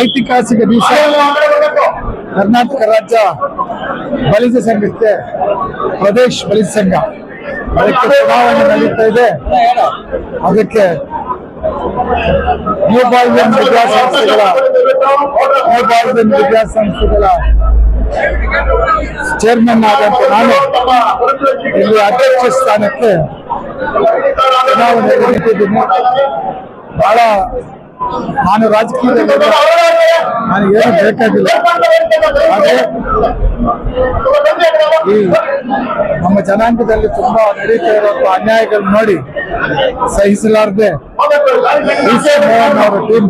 ಐತಿಹಾಸಿಕ ದಿವಸ ಕರ್ನಾಟಕ ರಾಜ್ಯ ಬಲಿಜ ಸಂಘಕ್ಕೆ ಪ್ರದೇಶ್ ಬಲಿಜ ಸಂಘ. ಅದಕ್ಕೆ ಚುನಾವಣೆ ನಡೀತಾ ಇದೆ. ಅದಕ್ಕೆ ನ್ಯೂ ಬಾಲ್ಗನ್ ವಿದ್ಯಾಸಂಸ್ಥೆಗಳ ನ್ಯೂ ಬಾಲ್ಗನ್ ವಿದ್ಯಾಸಂಸ್ಥೆಗಳ ಚೇರ್ಮನ್ ಆದಂತ ನಾನು. ಇಲ್ಲಿ ಅಧ್ಯಕ್ಷ ಸ್ಥಾನಕ್ಕೆ ಚುನಾವಣೆ ನಿಂತಿದ್ದೀನಿ ಬಹಳ ನಾನು ರಾಜಕೀಯದಲ್ಲಿ ಏನು ಬೇಕಾಗಿಲ್ಲ. ಈ ನಮ್ಮ ಜನಾಂಗದಲ್ಲಿ ತುಂಬಾ ನಡೀತಾ ಇರುವಂತಹ ಅನ್ಯಾಯಗಳು ನೋಡಿ ಸಹಿಸಲಾರದೆ ಪಿ ಸಿ ಮೋಹನ್ ಅವರ ಟೀಮ್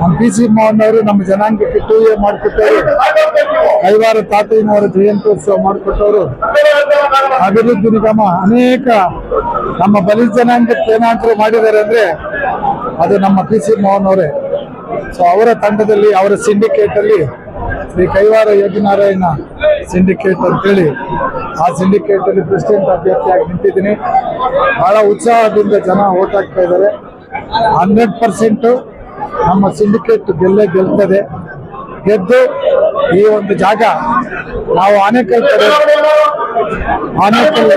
ನಮ್ಮ ಪಿ ಸಿ ಮೋಹನ್ ಅವರು ನಮ್ಮ ಜನಾಂಗಕ್ಕೆ ಟೂ ಎ ಮಾಡಿಕೊಟ್ಟವರು. ಕೈವಾರ ತಾತಯ್ಯನವರ ಜಯಂತ್ಯೋತ್ಸವ ಮಾಡಿಕೊಟ್ಟವರು. ಅಭಿವೃದ್ಧಿ ನಿಗಮ ಅನೇಕ ನಮ್ಮ ಬಲಿ ಜನಾಂಗಕ್ಕೆ ಏನಾದರೂ ಮಾಡಿದ್ದಾರೆ ಅಂದ್ರೆ ಅದು ನಮ್ಮ ಪಿ ಸಿ ಮೋಹನ್ ಅವರೇ. ಸೊ ಅವರ ತಂಡದಲ್ಲಿ, ಅವರ ಸಿಂಡಿಕೇಟ್ ಅಲ್ಲಿ ಶ್ರೀ ಕೈವಾರ ಯೋಗಿನಾರಾಯಣ ಸಿಂಡಿಕೇಟ್ ಅಂತೇಳಿ ಆ ಸಿಂಡಿಕೇಟ್ ಅಲ್ಲಿ ಪ್ರೆಸಿಡೆಂಟ್ ಅಭ್ಯರ್ಥಿಯಾಗಿ ನಿಂತಿದ್ದೀನಿ. ಬಹಳ ಉತ್ಸಾಹದಿಂದ ಜನ ಓಟ್ ಹಾಕ್ತಾ ಇದ್ದಾರೆ. ಹಂಡ್ರೆಡ್ ಪರ್ಸೆಂಟ್ ನಮ್ಮ ಸಿಂಡಿಕೇಟ್ ಗೆಲ್ಲೇ ಗೆಲ್ತದೆ. ಗೆದ್ದು ಈ ಒಂದು ಜಾಗ ನಾವು ಆನೇಕಲ್ ಕಡೆ ಆನೇಕಲ್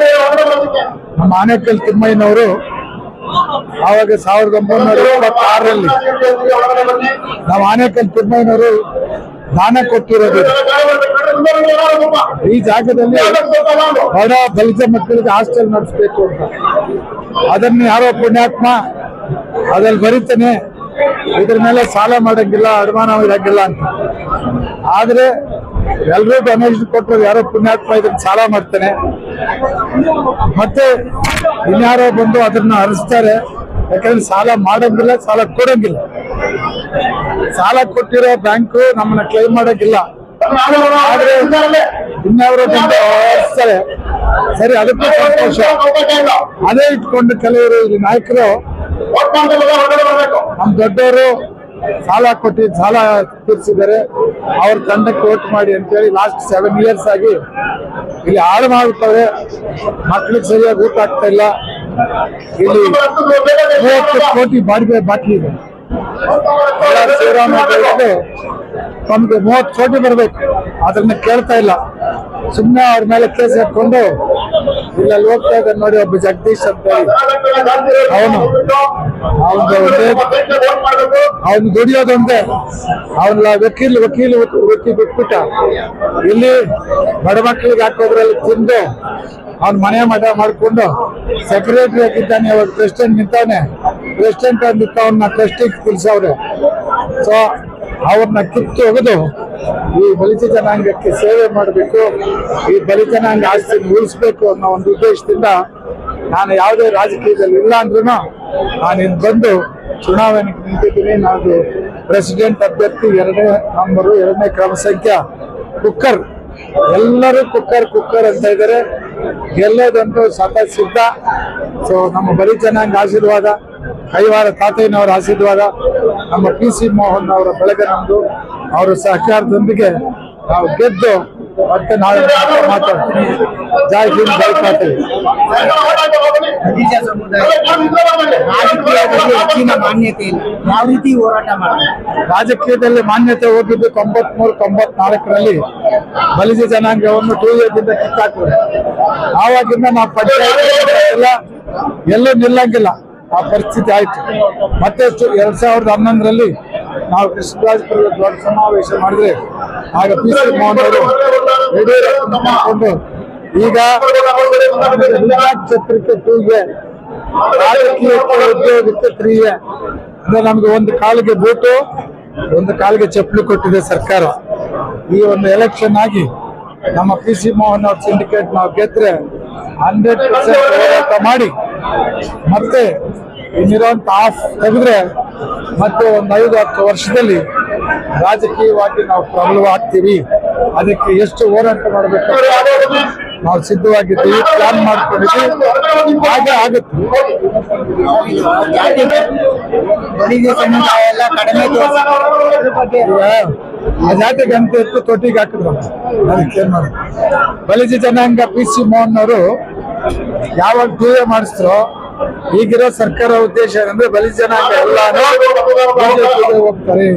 ನಮ್ಮ ಆನೇಕಲ್ ತಿಮ್ಮಯ್ಯನವರು ಆವಾಗ ಸಾವಿರದ ಒಂಬೈನೂರ ಇಪ್ಪತ್ತಾರರಲ್ಲಿ ನಮ್ಮ ಆನೇಕಲ್ ತಿಮ್ಮಯ್ಯನವರು ದಾನ ಕೊಟ್ಟಿರೋದು. ಈ ಜಾಗದಲ್ಲಿ ಬಡ ದಲಿತ ಮಕ್ಕಳಿಗೆ ಹಾಸ್ಟೆಲ್ ನಡೆಸಬೇಕು ಅಂತ. ಅದನ್ನು ಯಾರೋ ಪುಣ್ಯಾತ್ಮ ಅದ್ರಲ್ಲಿ ಬರೀತಾನೆ, ಇದ್ರ ಮೇಲೆ ಸಾಲ ಮಾಡಂಗಿಲ್ಲ, ಅಡಮಾನ ಇರಂಗಿಲ್ಲ ಅಂತ. ಆದ್ರೆ ಎಲ್ರೂ ಡೊನೇಷನ್ ಕೊಟ್ಟರು ಯಾರೋ ಪುಣ್ಯಾತ್ಮ ಇದನ್ನ ಸಾಲ ಮಾಡ್ತಾನೆ. ಮತ್ತೆ ಇನ್ಯಾರೋ ಬಂದು ಅದನ್ನ ಹರಿಸ್ತಾರೆ. ಯಾಕಂದ್ರೆ ಸಾಲ ಮಾಡೋಂಗಿಲ್ಲ ಸಾಲ ಕೊಡೋಂಗಿಲ್ಲ. ಸಾಲ ಕೊಟ್ಟಿರೋ ಬ್ಯಾಂಕು ನಮ್ಮನ್ನ ಕ್ಲೈಮ್ ಮಾಡೋಂಗಿಲ್ಲ. ಆದ್ರೆ ಇನ್ಯಾರೋ ಬಂದು ಹರಿಸ್ತಾರೆ. ಸರಿ ಅದಕ್ಕೂ ಸಂತೋಷ. ಅದೇ ಇಟ್ಕೊಂಡು ಕೆಲವರು ಇಲ್ಲಿ ನಾಯಕರು ನಮ್ ದೊಡ್ಡವರು ಸಾಲ ಕೊಟ್ಟಿ ಸಾಲ ತೀರಿಸಿದ್ದಾರೆ. ಅವ್ರ ತಂಡಕ್ಕೆ ಓಟ್ ಮಾಡಿ ಅಂತೇಳಿ ಲಾಸ್ಟ್ ಸೆವೆನ್ ಇಯರ್ಸ್ ಆಗಿ ಇಲ್ಲಿ ಹಾಳು ಮಾಡ್ತಾರೆ ಮಕ್ಳಿಗೆ ಸರಿಯಾಗಿ ಊಟ ಆಗ್ತಾ ಇಲ್ಲ. ಇಲ್ಲಿ ಮೂವತ್ತು ಕೋಟಿ ಬಾಡಿಗೆ ಬಾಕಿ ಇದೆ. ಶ್ರೀರಾಮಯ್ಯ ತಮ್ಗೆ ಮೂವತ್ತು ಕೋಟಿ ಬರಬೇಕು. ಅದನ್ನ ಕೇಳ್ತಾ ಇಲ್ಲ. ಸುಮ್ಮನೆ ಅವ್ರ ಮೇಲೆ ಕೇಸ್ ಹಾಕೊಂಡು ಇಲ್ಲಲ್ಲಿ ಹೋಗ್ತಾ ಇದ್ದಾರೆ ನೋಡಿ ಒಬ್ಬ ಜಗದೀಶ್ ಅಂತ ಹೇಳಿ. ಅವನು. ಅವನು ಒಂದೇ. ಅವನು ದುಡಿಯೋದೊಂದೇ ಅವನ ವಕೀಲ್ ವಕೀಲ್ ವೃತ್ತಿ ಬಿಟ್ಬಿಟ್ಟ. ಇಲ್ಲಿ ಬಡ ಮಕ್ಕಳಿಗೆ ಹಾಕೋದ್ರಲ್ಲಿ ತಿಂದು. ಅವ್ನ ಮನೆ ಮಠ ಮಾಡ್ಕೊಂಡು ಸೆಕ್ರೆಟರಿ ಆಗಿದ್ದಾನೆ ಇವಾಗ ಪ್ರೆಸಿಡೆಂಟ್ ನಿಂತಾನೆ. ಪ್ರೆಸಿಡೆಂಟ್ ಅಂತ ಅವನ್ನ ಟ್ರಸ್ಟಿಗೆ ತಿಳಿಸವ್ರೆ ಸೊ ಅವ್ರನ್ನ ಕಿತ್ತು ಒಗೆದು ಈ ಬಲಿತ ಜನಾಂಗಕ್ಕೆ ಸೇವೆ ಮಾಡಬೇಕು, ಈ ಬಲಿತ ಜನಾಂಗ ಆಸ್ತಿ ಉಳಿಸ್ಬೇಕು ಅನ್ನೋ ಒಂದು ಉದ್ದೇಶದಿಂದ ನಾನು ಯಾವುದೇ ರಾಜಕೀಯದಲ್ಲಿ ಇಲ್ಲ ಅಂದ್ರೂ ನಾನು ಬಂದು ಚುನಾವಣೆಗೆ ನಿಂತಿದ್ದೀನಿ. ನಾನು ಪ್ರೆಸಿಡೆಂಟ್ ಅಭ್ಯರ್ಥಿ ಎರಡನೇ ನಂಬರು ಎರಡನೇ ಕ್ರಮ ಸಂಖ್ಯೆ, ಕುಕ್ಕರ್. ಎಲ್ಲರೂ ಕುಕ್ಕರ್ ಕುಕ್ಕರ್ ಅಂತ ಇದ್ದಾರೆ. ಗೆಲ್ಲೋದಂತೂ ಸತ ಸಿದ್ಧ. ಸೊ ನಮ್ಮ ಬಲಿ ಜನಾಂಗ ಆಶೀರ್ವಾದ ಕೈವಾರ ತಾತಯ್ಯನವರ ಆಶೀರ್ವಾದ ನಮ್ಮ ಪಿ ಸಿ ಮೋಹನ್ ಅವರ ಬೆಳಗ್ಗೆ ನಮ್ದು ಅವರ ಸಹಕಾರದೊಂದಿಗೆ ನಾವು ಗೆದ್ದು ಮತ್ತೆ ನಾಳೆ ಮಾತಾಡ್ತೀನಿ. ಜೈ ಹಿಂದ್ ಜೈ ಪಾಟೀಲ್. ಹೆಚ್ಚಿನ ಮಾನ್ಯತೆ ಇಲ್ಲ. ಯಾವ ರೀತಿ ಹೋರಾಟ ನಾಲ್ಕರಲ್ಲಿ ರಾಜಕೀಯದಲ್ಲಿ ಮಾನ್ಯತೆ ಹೋಗಿದ್ದು ತೊಂಬತ್ಮೂರು ತೊಂಬತ್ನಾಲ್ಕರಲ್ಲಿ ಬಲಿಜ ಜನಾಂಗವನ್ನು ಟೂ ದಿಂದ ಕಿತ್ತಾಕಿದ್ರು ಆವಾಗಿಂದ ನಾವು ಪಂಚಾಯತ್ ಎಲ್ಲ ಎಲ್ಲೂ ನಿಲ್ಲಂಗಿಲ್ಲ. ಆ ಪರಿಸ್ಥಿತಿ ಆಯ್ತು. ಮತ್ತೆ ಎರಡ್ ಸಾವಿರದ ಹನ್ನೊಂದರಲ್ಲಿ ನಾವು ಕೃಷ್ಣರಾಜಪುರದ ದೊಡ್ಡ ಸಮಾವೇಶ ಮಾಡಿದ್ರೆ ಆಗ ಪಿ ಸಿ ಮೋಹನ್ ಅವರು ಯಡಿಯೂರಪ್ಪ ಈಗ ಛತ್ರಕ್ಕೆ ಟೂಗೆ ರಾಜಕೀಯಕ್ಕೆ ಉದ್ಯೋಗಕ್ಕೆ ತ್ರೀಗೆ. ಅಂದ್ರೆ ನಮ್ಗೆ ಒಂದು ಕಾಲಿಗೆ ಬೂಟು, ಒಂದು ಕಾಲಿಗೆ ಚಪ್ಪಲಿ ಕೊಟ್ಟಿದೆ ಸರ್ಕಾರ. ಈ ಒಂದು ಎಲೆಕ್ಷನ್ ಆಗಿ ನಮ್ಮ ಪಿ ಸಿ ಮೋಹನ್ ಅವ್ರ ಸಿಂಡಿಕೇಟ್ ನಾವು ಗೆದ್ರೆ ಹಂಡ್ರೆಡ್ ಪರ್ಸೆಂಟ್ ಹೋರಾಟ ಮಾಡಿ ಮತ್ತೆ ಇನ್ನಿರುವಂತ ಆಫ್ ತೆಗೆದ್ರೆ ಮತ್ತೆ ಒಂದು ಐದು ಹತ್ತು ವರ್ಷದಲ್ಲಿ ರಾಜಕೀಯವಾಗಿ ನಾವು ಪ್ರಬಲವಾಗ್ತೀವಿ. ಅದಕ್ಕೆ ಎಷ್ಟು ಹೋರಾಟ ಮಾಡಬೇಕು ನಾವು ಸಿದ್ಧವಾಗಿದ್ದೀವಿ ಪ್ಲಾನ್ ಮಾಡ್ಕೊಂಡಿದ್ದೀವಿ. ಹಾಗೆ ಆಗುತ್ತೆ. ಬಡಿಗೆ ಸಮುದಾಯ ಎಲ್ಲ ಕಡಿಮೆ ಆ ಜಾತಿಗೆ ಅಂತ ಇತ್ತು ತೊಟ್ಟಿಗೆ ಹಾಕಿದ್ರು. ಅದಕ್ಕೆ ಏನ್ ಮಾಡೋದು? ಬಲಿಜ ಜನಾಂಗ ಪಿ ಸಿ ಮೋಹನ್ ಅವರು ಯಾವಾಗ ಟೂ ಎ ಮಾಡಿಸಿದ್ರು, ಈಗಿರೋ ಸರ್ಕಾರ ಉದ್ದೇಶ ಏನಂದ್ರೆ ಬಲಿಜ ಜನಾಂಗ ಎಲ್ಲಾನು ಬಿಜೆಪಿಗೆ ಹೋಗ್ತಾರೆ.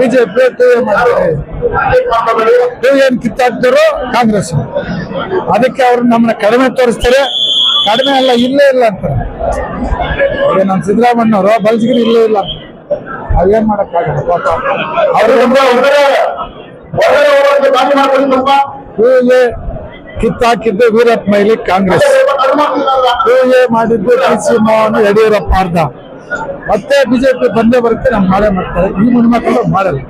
ಬಿಜೆಪಿ ಮಾಡ್ತಾರೆ. ಏನ್ ಕಿತ್ತಾಕ್ತಾರೋ ಕಾಂಗ್ರೆಸ್. ಅದಕ್ಕೆ ಅವ್ರು ನಮ್ಮನ್ನ ಕಡಿಮೆ ತೋರಿಸ್ತಾರೆ. ಕಡಿಮೆ ಅಲ್ಲ, ಇಲ್ಲೇ ಇಲ್ಲ ಅಂತಾರೆ. ಈಗ ನಮ್ಮ ಸಿದ್ದರಾಮಣ್ಣವರು ಬಲ್ಜಿಗಿರಿ ಇಲ್ಲೇ ಇಲ್ಲ. ಅದೇನ್ ಮಾಡಕ್ಕಾಗಲ್ಲ. ಹೂವಿಗೆ ಕಿತ್ತಾಕಿದ್ದು ವೀರಪ್ಪ ಮೈಲಿ ಕಾಂಗ್ರೆಸ್. ಹೂವಿಗೆ ಮಾಡಿದ್ದು ಪಿ ಸಿ ಯಡಿಯೂರಪ್ಪ ಅರ್ಧ. ಮತ್ತೆ ಬಿಜೆಪಿ ಬಂದೇ ಬರುತ್ತೆ ನಾವು ಮಾಡೇ ಮಾಡ್ತಾರೆ. ಈ ಮುನ್ಮಕ್ಕಳು ಮಾಡಲ್ಲ.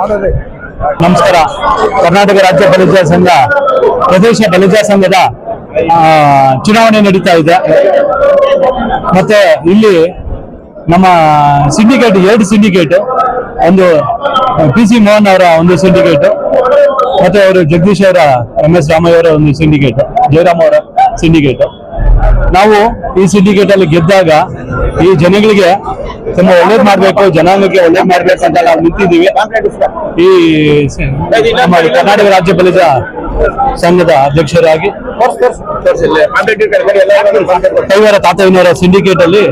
ಮಾಡದೆ. ನಮಸ್ಕಾರ. ಕರ್ನಾಟಕ ರಾಜ್ಯ ಬಲಿಜ ಸಂಘ ಪ್ರದೇಶ ಬಲಿಜ ಸಂಘದ ಚುನಾವಣೆ ನಡೀತಾ ಇದೆ. ಮತ್ತೆ ಇಲ್ಲಿ ನಮ್ಮ ಸಿಂಡಿಕೇಟ್ ಎರಡು ಸಿಂಡಿಕೇಟ್ ಒಂದು ಪಿ ಸಿ ಮೋಹನ್ ಅವರ ಒಂದು ಸಿಂಡಿಕೇಟ್ ಮತ್ತೆ ಅವರು ಜಗದೀಶ್ ಅವರ ಎಂ ಎಸ್ ರಾಮಯ್ಯ ಅವರ ಒಂದು ಸಿಂಡಿಕೇಟ್ ಜಯರಾಮ್ ಅವರ ಸಿಂಡಿಕೇಟ್ ನಾವು ಈ ಸಿಂಡಿಕೇಟ್ ಅಲ್ಲಿ ಗೆದ್ದಾಗ ಈ ಜನಗಳಿಗೆ ತುಂಬ ಒಳ್ಳೇದ್ ಮಾಡ್ಬೇಕು, ಜನಾಂಗಕ್ಕೆ ಒಳ್ಳೇದ್ ಮಾಡ್ಬೇಕು ಅಂತ ನಾವು ನಿಂತಿದ್ದೀವಿ. ಈ ಕರ್ನಾಟಕ ರಾಜ್ಯ ಬಲಿಜ ಸಂಘದ ಅಧ್ಯಕ್ಷರಾಗಿ ಕೈವಾರ ತಾತಯ್ಯನವರ ಸಿಂಡಿಕೇಟ್ ಅಲ್ಲಿ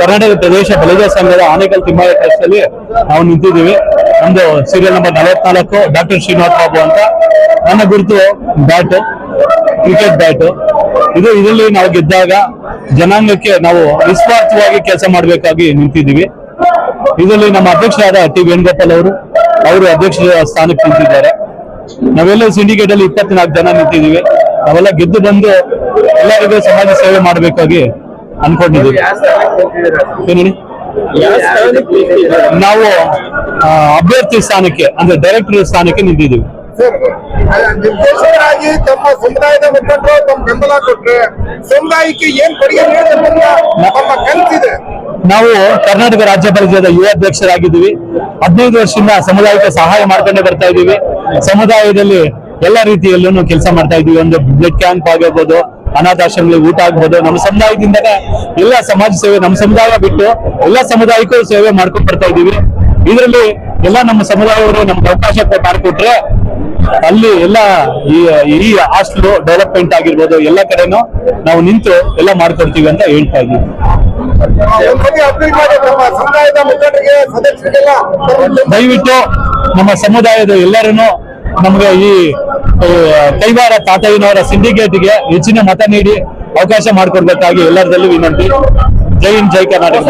ಕರ್ನಾಟಕ ಪ್ರದೇಶ ಬಲಿಜ ಸಂಘದ ಆನೇಕಲ್ ತಿಮ್ಮಯ್ಯ ಟ್ರಸ್ಟ್ ಅಲ್ಲಿ ನಾವು ನಿಂತಿದ್ದೀವಿ. ನಮ್ದು ಸೀರಿಯಲ್ ನಂಬರ್ ನಲವತ್ನಾಲ್ಕು ಡಾಕ್ಟರ್ ಶ್ರೀನಿವಾಸ ಬಾಬು ಅಂತ. ನನ್ನ ಗುರುತು ಬ್ಯಾಟ್ ಕ್ರಿಕೆಟ್ ಬ್ಯಾಟ್. ಇದು ಇದರಲ್ಲಿ ನಾವು ಗೆದ್ದಾಗ ಜನಾಂಗಕ್ಕೆ ನಾವು ನಿಸ್ವಾರ್ಥವಾಗಿ ಕೆಲಸ ಮಾಡಬೇಕಾಗಿ ನಿಂತಿದ್ದೀವಿ. ಇದರಲ್ಲಿ ನಮ್ಮ ಅಧ್ಯಕ್ಷರಾದ ಟಿ ವೇಣುಗೋಪಾಲ್ ಅವರು ಅವರು ಅಧ್ಯಕ್ಷ ಸ್ಥಾನಕ್ಕೆ ನಿಂತಿದ್ದಾರೆ. ನಾವೆಲ್ಲ ಸಿಂಡಿಕೇಟ್ ಅಲ್ಲಿ ಇಪ್ಪತ್ನಾಲ್ಕು ಜನ ನಿಂತಿದ್ದೀವಿ. ನಾವೆಲ್ಲ ಗೆದ್ದು ಬಂದು ಎಲ್ಲರಿಗೂ ಸಮಾಜ ಸೇವೆ ಮಾಡಬೇಕಾಗಿ ಅನ್ಕೊಂಡಿದ್ದೀವಿ. ನಾವು ಅಭ್ಯರ್ಥಿ ಸ್ಥಾನಕ್ಕೆ ಅಂದ್ರೆ ಡೈರೆಕ್ಟರ್ ಸ್ಥಾನಕ್ಕೆ ನಿಂತಿದ್ದೀವಿ. ನಿರ್ದೇಶಕರಾಗಿ ತಮ್ಮ ಸಮುದಾಯದ ಮುಖಂಡರು ತಮ್ಮ ಬೆಂಬಲ ಕೊಟ್ರೆ ಸಮುದಾಯಕ್ಕೆ ಏನ್ ಕೊಡುಗೆ ನೀಡಬೇಕಂತ ನಮ್ಮ ಕನಸಿದೆ. ನಾವು ಕರ್ನಾಟಕ ರಾಜ್ಯ ಪರಿಚಯದ ಯುವ ಅಧ್ಯಕ್ಷರಾಗಿದ್ದೀವಿ. ಹದಿನೈದು ವರ್ಷದಿಂದ ಸಮುದಾಯಕ್ಕೆ ಸಹಾಯ ಮಾಡ್ಕೊಂಡೇ ಬರ್ತಾ ಇದ್ದೀವಿ. ಸಮುದಾಯದಲ್ಲಿ ಎಲ್ಲ ರೀತಿಯಲ್ಲೂ ಕೆಲಸ ಮಾಡ್ತಾ ಇದ್ದೀವಿ. ಒಂದು ಬ್ಲಡ್ ಕ್ಯಾಂಪ್ ಆಗಿರ್ಬೋದು ಅನಾಥಾಶ್ರಮಗಳಿಗೆ ಊಟ ಆಗ್ಬೋದು. ನಮ್ಮ ಸಮುದಾಯದಿಂದನೇ ಎಲ್ಲ ಸಮಾಜ ಸೇವೆ, ನಮ್ಮ ಸಮುದಾಯ ಬಿಟ್ಟು ಎಲ್ಲ ಸಮುದಾಯಕ್ಕೂ ಸೇವೆ ಮಾಡ್ಕೊಂಡು ಬರ್ತಾ ಇದ್ದೀವಿ. ಇದರಲ್ಲಿ ಎಲ್ಲ ನಮ್ಮ ಸಮುದಾಯವರು ನಮ್ಗೆ ಅವಕಾಶ ಮಾಡಿಕೊಟ್ರೆ ಅಲ್ಲಿ ಎಲ್ಲ ಈ ಈ ಹಾಸ್ಟೆಲ್ ಡೆವಲಪ್ಮೆಂಟ್ ಆಗಿರ್ಬೋದು, ಎಲ್ಲ ಕಡೆನೂ ನಾವು ನಿಂತು ಎಲ್ಲ ಮಾಡ್ಕೊಡ್ತೀವಿ ಅಂತ ಹೇಳ್ತಾ ಸದಸ್ಯರಿಗೆಲ್ಲ ದಯವಿಟ್ಟು ನಮ್ಮ ಸಮುದಾಯದ ಎಲ್ಲರೂ ನಮಗೆ ಈ ಕೈವಾರ ತಾತಯ್ಯನವರ ಸಿಂಡಿಕೇಟ್ಗೆ ಹೆಚ್ಚಿನ ಮತ ನೀಡಿ ಅವಕಾಶ ಮಾಡಿಕೊಡ್ಬೇಕಾಗಿ ಎಲ್ಲರದಲ್ಲೂ ವಿನಂತಿ. ಜೈ ಹಿಂದ್, ಜೈ ಕರ್ನಾಟಕ.